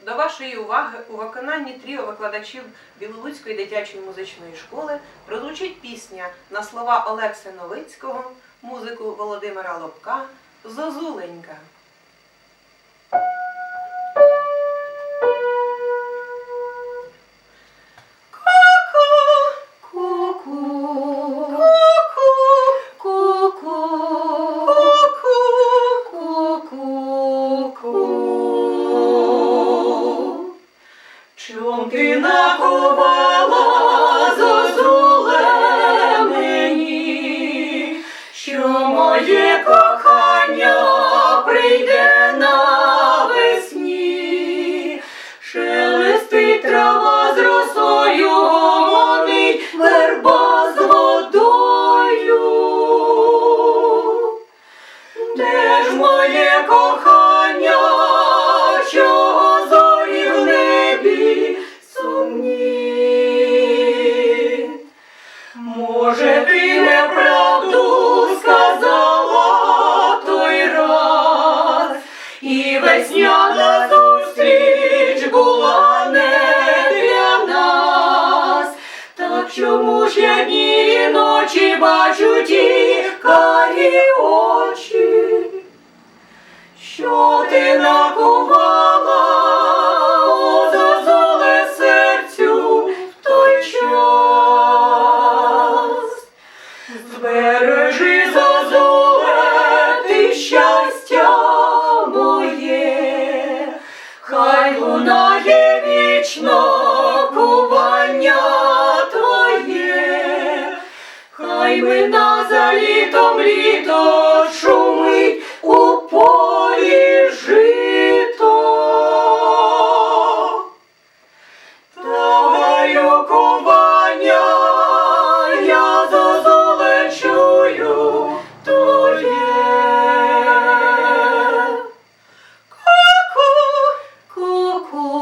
До вашої уваги у виконанні тріо викладачів Білолуцької дитячої музичної школи прозвучить пісня на слова Олекси Новицького, музику Володимира Лобка Зозуленька. Чом ти накувала весняна зустріч була не для нас. Так чому ж я дні ночі бачу ті карі очі? Що ти накувала, о, зозуле серцю в той час? Збережи Ой, мина за літом літо шумить у полі жито. Та гаюкування я зазолечую твоє. Ку-ку, ку-ку.